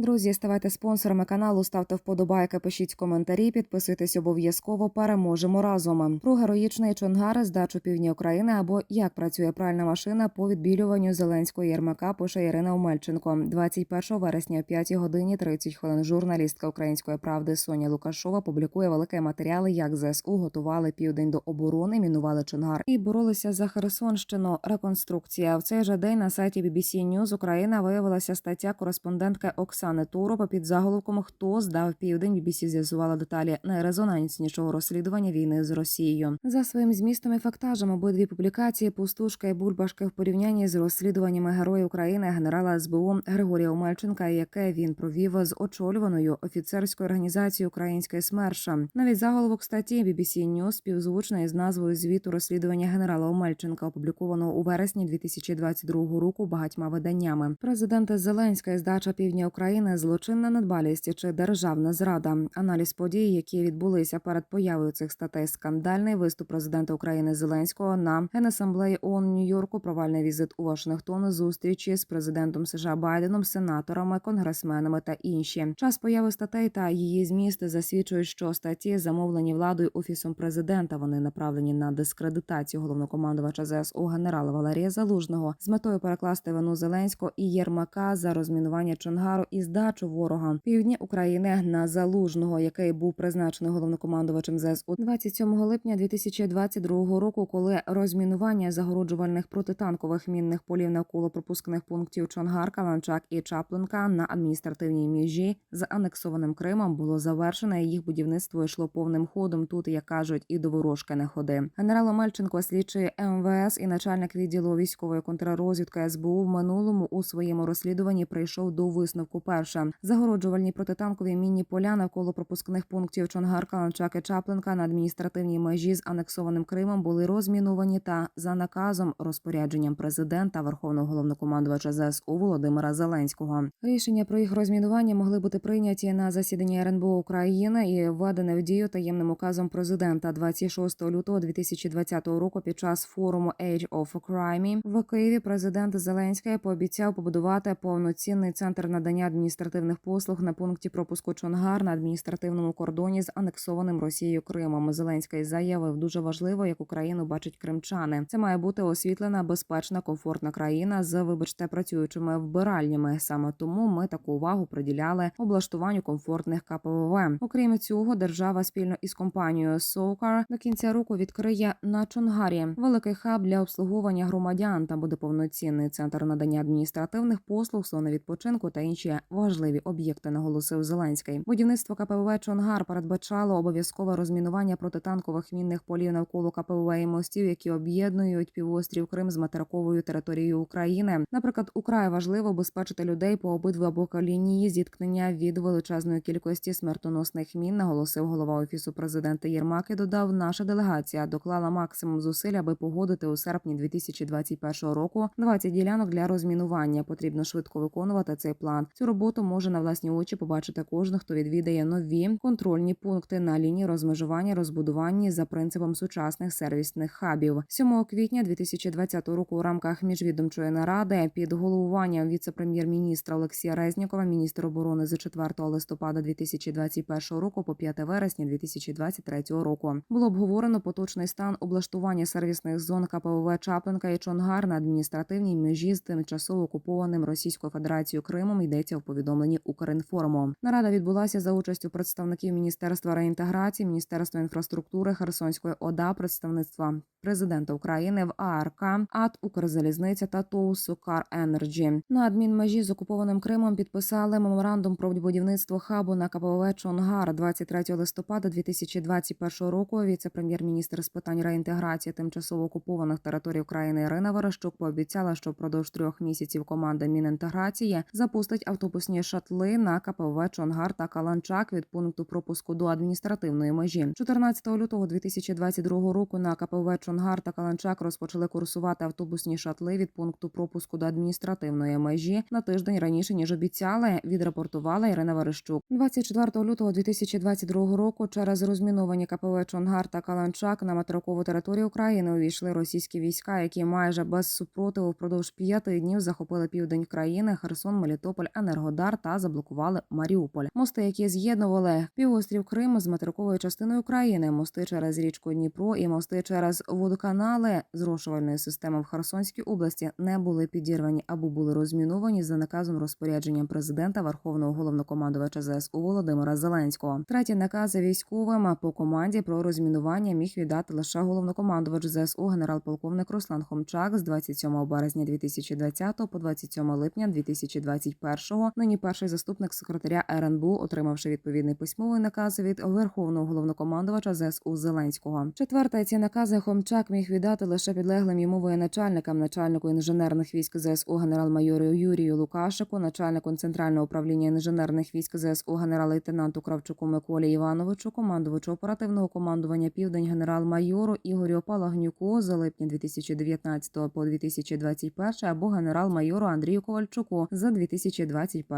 Друзі, ставайте спонсорами каналу, ставте вподобайки, пишіть коментарі, підписуйтесь обов'язково. Переможемо разом. Про героїчний Чонгар, здачу півдні України або як працює пральна машина по відбілюванню Зеленського Єрмака. Пише Ірина Омельченко. 21 вересня, о 5 годині 30 хвилин. Журналістка Української правди Соня Лукашова публікує великі матеріали, як ЗСУ готували південь до оборони, мінували Чонгар і боролися за Херсонщину. Реконструкція в цей же день на сайті BBC News Україна виявилася стаття кореспондентки Оксани Торопа під заголовком Хто здав південь. BBC з'ясувала деталі найрезонанснішого розслідування війни з Росією. За своїм змістом і фактажем обидві публікації пустушка і бульбашки в порівнянні з розслідуваннями героя України генерала СБУ Григорія Омельченка, яке він провів з очолюваною офіцерською організацією Української СМЕРШа. Навіть заголовок статті BBC News співзвучна із назвою звіту розслідування генерала Омельченка, опублікованого у вересні 2022 року багатьма виданнями. Президент Зеленська і здача півдня України злочинна недбалість чи державна зрада. Аналіз подій, які відбулися перед появою цих статей, скандальний виступ президента України Зеленського на генасамблеї ООН Нью-Йорку, провальний візит у Вашингтон, зустрічі з президентом США Байденом, сенаторами, конгресменами та інші. Час появи статей та її зміст засвідчують, що статті замовлені владою офісом президента. Вони направлені на дискредитацію головнокомандувача ЗСУ генерала Валерія Залужного з метою перекласти вину Зеленського і Єрмака за розмінування Чонгару і здачу ворога півдні України на залужного, який був призначений головнокомандувачем ЗСУ 27 липня 2022 року, коли розмінування загороджувальних протитанкових мінних полів навколо пропускних пунктів Чонгар, Каланчак і Чаплинка на адміністративній межі з анексованим Кримом було завершено. і Їх будівництво йшло повним ходом. Тут як кажуть, і до ворожки не ходи. Генерал Омельченко, слідчий МВС і начальник відділу військової контррозвідки СБУ в минулому у своєму розслідуванні прийшов до висновку. Перше загороджувальні протитанкові мінні поля навколо пропускних пунктів Чонгар, Каланчак і Чаплинка на адміністративній межі з анексованим Кримом були розміновані та за наказом розпорядженням президента Верховного головнокомандувача ЗСУ Володимира Зеленського. Рішення про їх розмінування могли бути прийняті на засіданні РНБО України і введені в дію таємним указом президента 26 лютого 2020 року під час форуму Age of Crime в Києві. Президент Зеленський пообіцяв побудувати повноцінний центр надання адміністративних послуг на пункті пропуску Чонгар на адміністративному кордоні з анексованим Росією Кримом. Зеленський заявив, дуже важливо, як Україну бачать кримчани. Це має бути освітлена, безпечна, комфортна країна з, вибачте, працюючими вбиральнями. Саме тому ми таку увагу приділяли облаштуванню комфортних КПВВ. Окрім цього, держава спільно із компанією Сокар до кінця року відкриє на Чонгарі великий хаб для обслуговування громадян. Там буде повноцінний центр надання адміністративних послуг, зони відпочинку та інші важливі об'єкти. Наголосив Зеленський. Будівництво КПВ Чонгар передбачало обов'язкове розмінування протитанкових мінних полів навколо КПВ і мостів, які об'єднують півострів Крим з материковою територією України. Наприклад, украй важливо обезпечити людей по обидва боки лінії зіткнення від величезної кількості смертоносних мін. Наголосив голова офісу президента Єрмак і додав, наша делегація доклала максимум зусиль, аби погодити у серпні 2021 року 20 ділянок для розмінування. Потрібно швидко виконувати цей план. Цю роботу може на власні очі побачити кожен, хто відвідає нові контрольні пункти на лінії розмежування, розбудування за принципом сучасних сервісних хабів. 7 квітня 2020 року у рамках міжвідомчої наради під головуванням віце-прем'єр-міністра Олексія Резнікова, міністр оборони з 4 листопада 2021 року по 5 вересня 2023 року було обговорено поточний стан облаштування сервісних зон КПВ Чаплинка і Чонгар на адміністративній межі з тимчасово окупованим Російською Федерацією Кримом. Йдеться в повідомленні Укрінформу. Нарада відбулася за участю представників Міністерства реінтеграції, Міністерства інфраструктури, Херсонської ОДА, представництва президента України в АРК, АТ Укрзалізниця та ТОУ Сукар Енерджі. На адмінмежі з окупованим Кримом підписали меморандум про будівництво хабу на КПВ Чонгар 23 листопада 2021 року. Віце-прем'єр-міністр з питань реінтеграції тимчасово окупованих територій України Ірина Верещук пообіцяла, що впродовж трьох місяців команда Мінінтеграції запустить автобусні шатли на КПВ Чонгар та Каланчак від пункту пропуску до адміністративної межі. 14 лютого 2022 року на КПВ Чонгар та Каланчак розпочали курсувати автобусні шатли від пункту пропуску до адміністративної межі на тиждень раніше ніж обіцяли. Відрапортувала Ірина Верещук. 24 лютого 2022 року. Через розміновані КПВ Чонгар та Каланчак на материкову територію України увійшли російські війська, які майже без супротиву впродовж п'яти днів захопили південь країни, Херсон, Мелітополь, Енергодар. Енергодар та заблокували Маріуполь. Мости, які з'єднували півострів Крим з материковою частиною країни, мости через річку Дніпро і мости через водоканали зрошувальної системи в Херсонській області не були підірвані або були розміновані за наказом розпорядженням президента Верховного головнокомандувача ЗСУ Володимира Зеленського. Треті накази військовим по команді про розмінування міг віддати лише головнокомандувач ЗСУ генерал-полковник Руслан Хомчак з 27 березня 2020 по 27 липня 2021. Нині перший заступник секретаря РНБУ, отримавши відповідний письмовий наказ від Верховного головнокомандувача ЗСУ Зеленського. Четверте, ці накази Хомчак міг віддати лише підлеглим йому воєначальникам, начальнику інженерних військ ЗСУ генерал-майору Юрію Лукашику, начальнику центрального управління інженерних військ ЗСУ генерал-лейтенанту Кравчуку Миколі Івановичу, командувачу оперативного командування Південь генерал-майору Ігорю Палагнюку за липня 2019 по 2021 або генерал-майору Андрію Ковальчуку за 2021.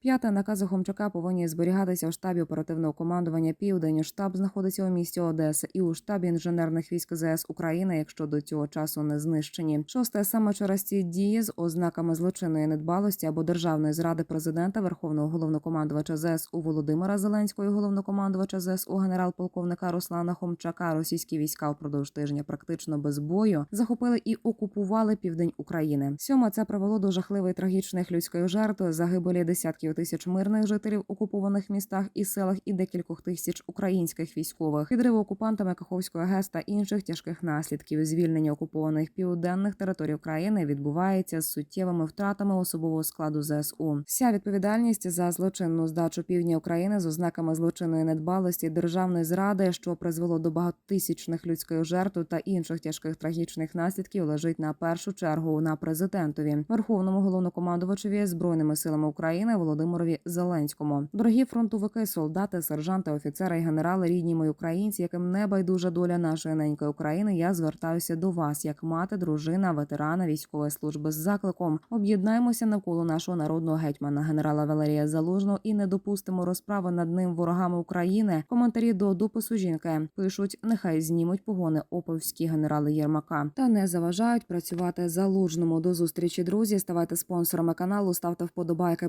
П'яте накази Хомчака повинні зберігатися у штабі оперативного командування Південь. Штаб знаходиться у місті Одеса і у штабі інженерних військ ЗС України, якщо до цього часу не знищені. Шосте саме через ці дії з ознаками злочинної недбалості або державної зради президента Верховного головнокомандувача ЗСУ Володимира Зеленського і головнокомандувача ЗСУ генерал-полковника Руслана Хомчака. Російські війська впродовж тижня практично без бою захопили і окупували південь України. Сьоме це привело до жахливої трагічних людських жертв, загибелі десятків тисяч мирних жителів окупованих містах і селах і декількох тисяч українських військових, підриву окупантами Каховської ГЕС та інших тяжких наслідків. Звільнення окупованих південних територій країни відбувається з суттєвими втратами особового складу ЗСУ. Вся відповідальність за злочинну здачу півдня України з ознаками злочинної недбалості державної зради, що призвело до багатотисячних людських жертв та інших тяжких трагічних наслідків, лежить на першу чергу на президентові, верховному головнокомандувачеві збройними силами України Володимирові Зеленському. Дорогі фронтовики, солдати, сержанти, офіцери і генерали, рідні мої українці, яким не байдужа доля нашої ненької України. Я звертаюся до вас, як мати, дружина, ветерана військової служби з закликом. Об'єднаємося навколо нашого народного гетьмана, генерала Валерія Залужного, і не допустимо розправи над ним ворогами України. Коментарі до допису жінки пишуть: нехай знімуть погони оповські генерали Єрмака та не заважають працювати залужному. До зустрічі, друзі. Ставайте спонсорами каналу, ставте вподобайки,